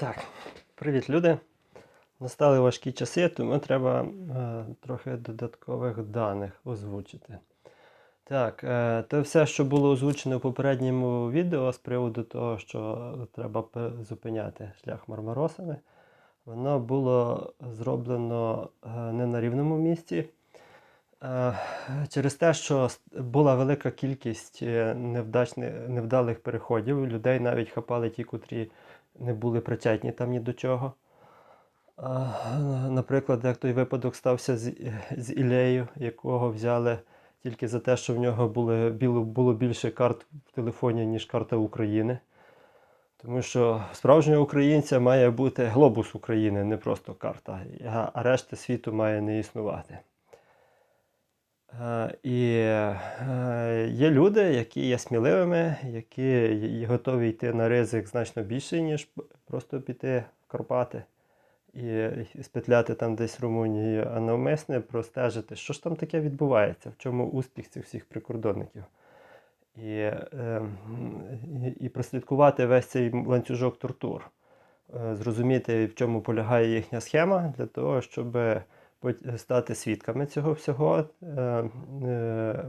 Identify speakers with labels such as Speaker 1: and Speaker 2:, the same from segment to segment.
Speaker 1: Так, привіт, люди. Настали важкі часи, тому треба е, трохи додаткових даних озвучити. Так, е, те все, що було озвучено в попередньому відео з приводу того, що треба зупиняти шлях Мармаросами, воно було зроблено е, не на рівному місці. Е, Через те, що була велика кількість е, невдачни- невдалих переходів, людей навіть хапали ті, котрі не були причетні там ні до чого. Наприклад, як той випадок стався з, з Ілею, якого взяли тільки за те, що в нього біло- було більше карт в телефоні, ніж карта України. Тому що справжнього українця має бути глобус України, не просто карта, а решта світу має не існувати. Е, І е, є люди, які є сміливими, які готові йти на ризик значно більше, ніж просто піти в Карпати і, спетляти там десь в Румунії, а навмисне простежити, що ж там таке відбувається, в чому успіх цих всіх прикордонників. І, е, і, прослідкувати весь цей ланцюжок тортур, зрозуміти, в чому полягає їхня схема, для того, щоб стати свідками цього всього. Е, е,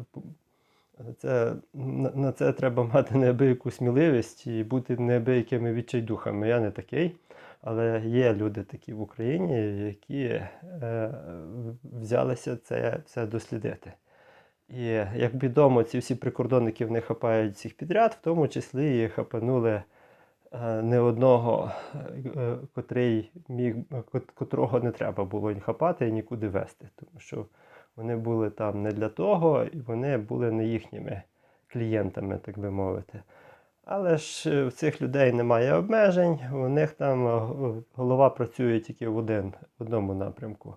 Speaker 1: Це, на, це треба мати неабияку сміливість і бути неабиякими відчайдухами. Я не такий, але є люди такі в Україні, які е, взялися це все дослідити. І як відомо, ці всі прикордонники вони хапають всіх підряд, в тому числі і хапанули не одного, е, котрий міг, котрого не треба було хапати і нікуди вести. Тому що вони були там не для того, і вони були не їхніми клієнтами, так би мовити. Але ж е, в цих людей немає обмежень, у них там е, голова працює тільки в один, в одному напрямку.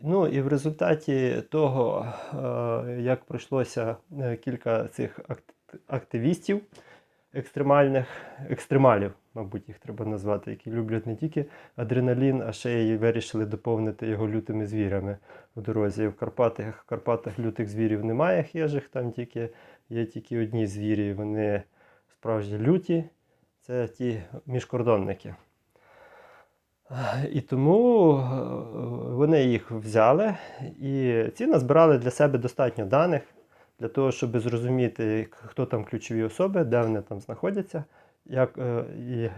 Speaker 1: Ну і в результаті того, е, як пройшлося е, кілька цих активістів екстремальних, екстремалів, мабуть, їх треба назвати, які люблять не тільки адреналін, а ще й вирішили доповнити його лютими звірями в дорозі. В Карпатах, в Карпатах лютих звірів немає хижих, там тільки є тільки одні звірі, вони справжні люті, це ті міжкордонники. І тому е, вони їх взяли і ці назбирали для себе достатньо даних для того, щоб зрозуміти, хто там ключові особи, де вони там знаходяться, як, е,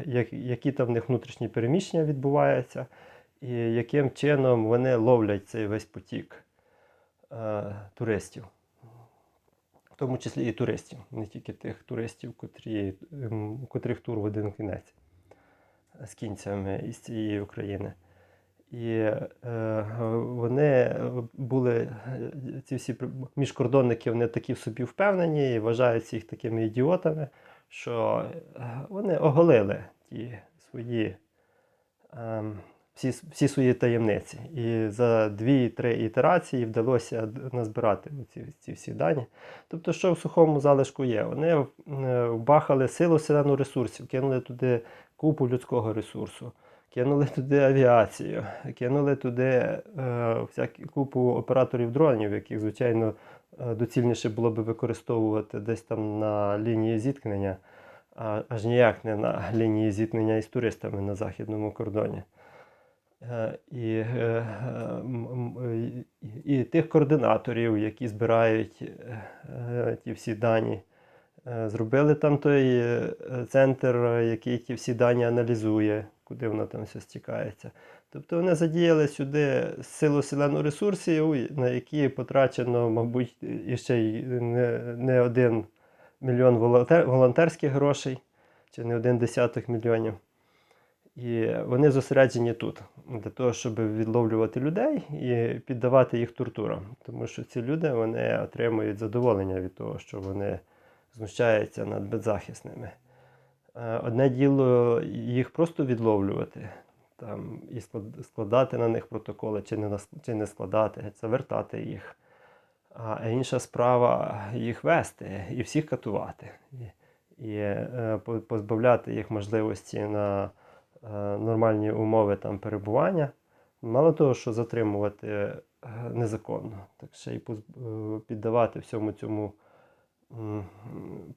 Speaker 1: як, які там в них внутрішні переміщення відбуваються, і яким чином вони ловлять цей весь потік е, туристів. В тому числі і туристів, не тільки тих туристів, котрі, котрих тур в один кінець з кінцями із цієї України. І е, вони були, е, ці всі міжкордонники, вони такі в собі впевнені і вважаються їх такими ідіотами, що е, вони оголили ті свої, ем, всі, всі свої таємниці. І за дві-три ітерації вдалося назбирати ці, ці всі дані. Тобто, що в сухому залишку є? Вони вбахали силу селену ресурсів, кинули туди купу людського ресурсу, кинули туди авіацію, кинули туди е, всякі купу операторів дронів, яких, звичайно, е, доцільніше було би використовувати десь там на лінії зіткнення, а, аж ніяк не на лінії зіткнення із туристами на західному кордоні. Е, І, е, м- і, і тих координаторів, які збирають е, е, ті всі дані. Е, Зробили там той е, центр, е, який ті всі дані аналізує, куди воно там все стікається. Тобто вони задіяли сюди силу селену ресурсів, на які потрачено, мабуть, і ще й не, не один мільйон волонтер, волонтерських грошей, чи не один десяток мільйонів. І вони зосереджені тут для того, щоб відловлювати людей і піддавати їх тортурам. Тому що ці люди вони отримують задоволення від того, що вони знущаються над беззахисними. Одне діло їх просто відловлювати там, і складати на них протоколи, чи не, чи не складати, завертати їх. А інша справа їх вести і всіх катувати. І, е, позбавляти їх можливості на е, нормальні умови там, перебування. Мало того, що затримувати е, незаконно, так ще й піддавати всьому цьому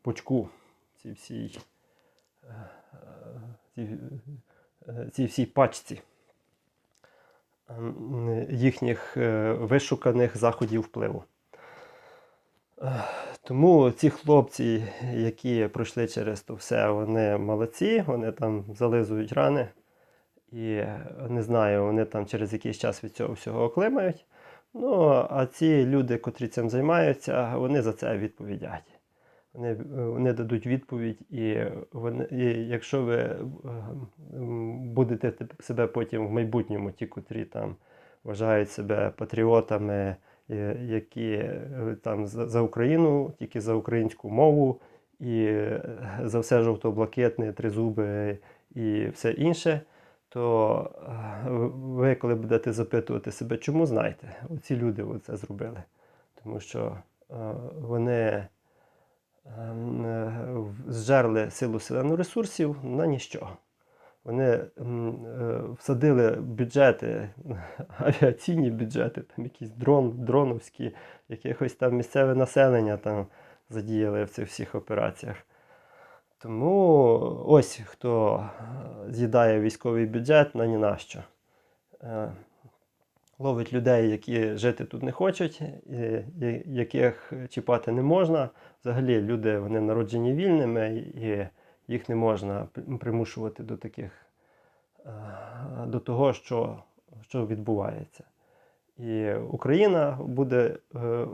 Speaker 1: пучку, цій всій, цій всій пачці ем, їхніх е, вишуканих заходів впливу. Е, Тому ці хлопці, які пройшли через то все, вони молодці, вони там зализують рани. І е, не знаю, вони там через якийсь час від цього всього оклимають. Ну, а ці люди, котрі цим займаються, вони за це відповідять. Вони, е, вони дадуть відповідь, і, вони, і якщо ви е, будете себе потім в майбутньому, ті, котрі там вважають себе патріотами, е, які е, там за, Україну, тільки за українську мову, і за все жовто-блакитне, тризуби і все інше, то ви, коли будете запитувати себе, чому знаєте, оці люди це зробили. Тому що вони зжерли силу селену ресурсів на ніщо. Вони е, всадили бюджети, авіаційні бюджети, там якісь дрон, дроновські, якихось там місцеве населення там задіяли в цих всіх операціях. Тому ось хто е, з'їдає військовий бюджет на ні на що. Е, Ловить людей, які жити тут не хочуть, і- яких чіпати не можна. Взагалі люди вони народжені вільними, і їх не можна примушувати до таких е, до того, що, що відбувається. І Україна буде, е,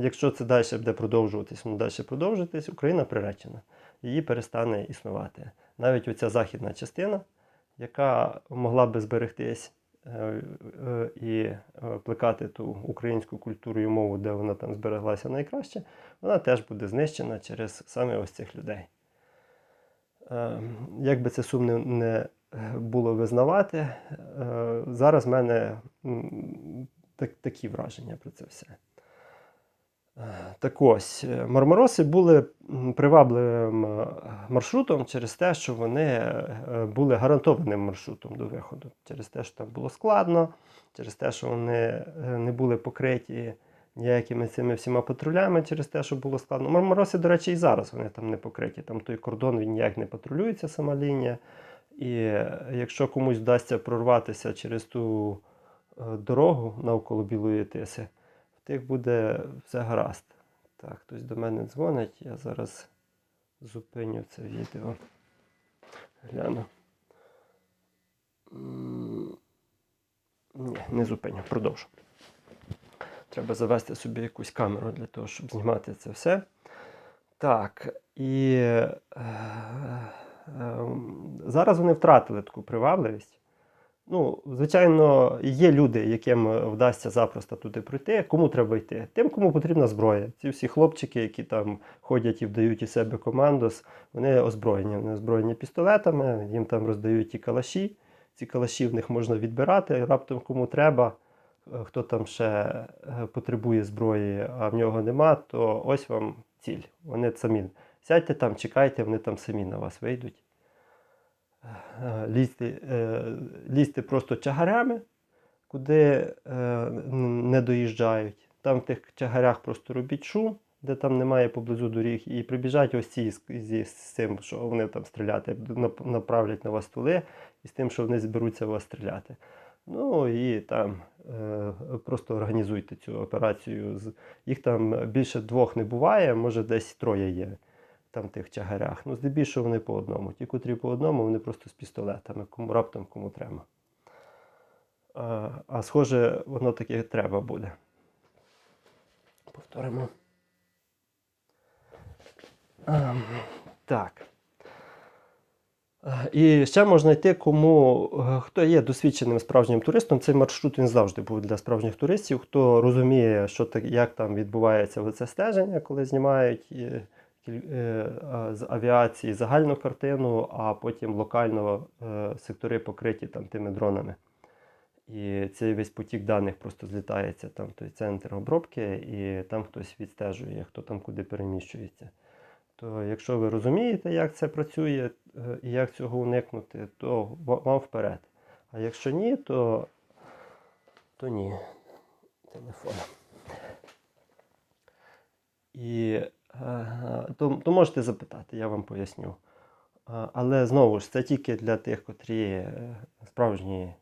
Speaker 1: якщо це далі буде продовжуватись, воно далі продовжуватись, Україна приречена. Її перестане існувати. Навіть оця західна частина, яка могла би зберегтись е, е, і е, плекати ту українську культуру і мову, де вона там збереглася найкраще, вона теж буде знищена через саме ось цих людей. Е, Як би це сумно не е, було визнавати, е, зараз в мене так, такі враження про це все. Так ось, е, мармароси були привабливим е, маршрутом через те, що вони е, були гарантованим маршрутом до виходу. Через те, що там було складно, через те, що вони не були покриті ніякими цими всіма патрулями, через те, що було складно. Мармароси, до речі, і зараз вони там не покриті. Там той кордон він ніяк не патрулюється, сама лінія. І якщо комусь вдасться прорватися через ту дорогу навколо Білої Тиси, тих буде все гаразд. Так, хтось до мене дзвонить, я зараз зупиню це відео. Гляну. Ні, не зупиню, продовжу. Треба завести собі якусь камеру для того, щоб знімати це все. Так, і е, е, зараз вони втратили таку привабливість. Ну, звичайно, є люди, яким вдасться запросто туди пройти. Кому треба йти? Тим, кому потрібна зброя. Ці всі хлопчики, які там ходять і вдають із себе командос, вони озброєні. Вони озброєні пістолетами, їм там роздають ті калаші. Ці калаші в них можна відбирати, раптом кому треба. Е, Хто там ще е, потребує зброї, а в нього нема, то ось вам ціль. Вони самі. Сядьте там, чекайте, вони там самі на вас вийдуть. Е, Лізьте, е, просто чагарями, куди е, не доїжджають. Там в тих чагарях просто робіть шум, де там немає поблизу доріг, і прибіжать ось ці з, цим, що вони там стріляти, нап- направлять на вас стволи, і з тим, що вони зберуться вас стріляти. Ну і там просто організуйте цю операцію. Їх там більше двох не буває, може десь троє є там тих чагарях. Ну, здебільшого вони по одному. Ті, котрі по одному, вони просто з пістолетами, кому раптом кому треба. А, а схоже, воно таке треба буде. Повторимо. Ем, так. Е, І ще можна йти, кому е, хто є досвідченим справжнім туристом. Цей маршрут він завжди був для справжніх туристів, хто розуміє, що як там відбувається це стеження, коли знімають а, з авіації загальну картину, а потім локально е, сектори покриті там тими дронами. І цей весь потік даних просто злітається там той центр обробки, і там хтось відстежує, хто там куди переміщується. То якщо ви розумієте, як це працює е, і як цього уникнути, то вам вперед. А якщо ні, то, то ні. Телефон. І е, то, то можете запитати, я вам поясню. Але знову ж це тільки для тих, котрі е, справжні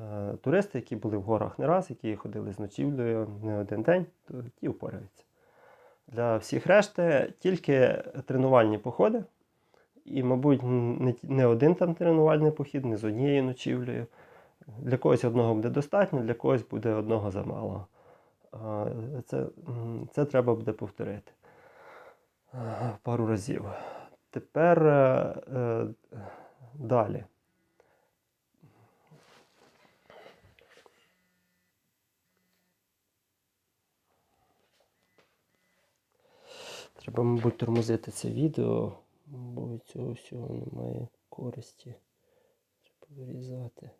Speaker 1: е, туристи, які були в горах не раз, які ходили з ночівлею не один день, то ті впораються. Для всіх решти тільки тренувальні походи. І, мабуть, не, один там тренувальний похід, не з однією ночівлею. Для когось одного буде достатньо, для когось буде одного замало. Це, це треба буде повторити е, пару разів. Тепер е, е, далі. Треба, мабуть, тормозити це відео, бо від цього всього немає користі. Треба вирізати.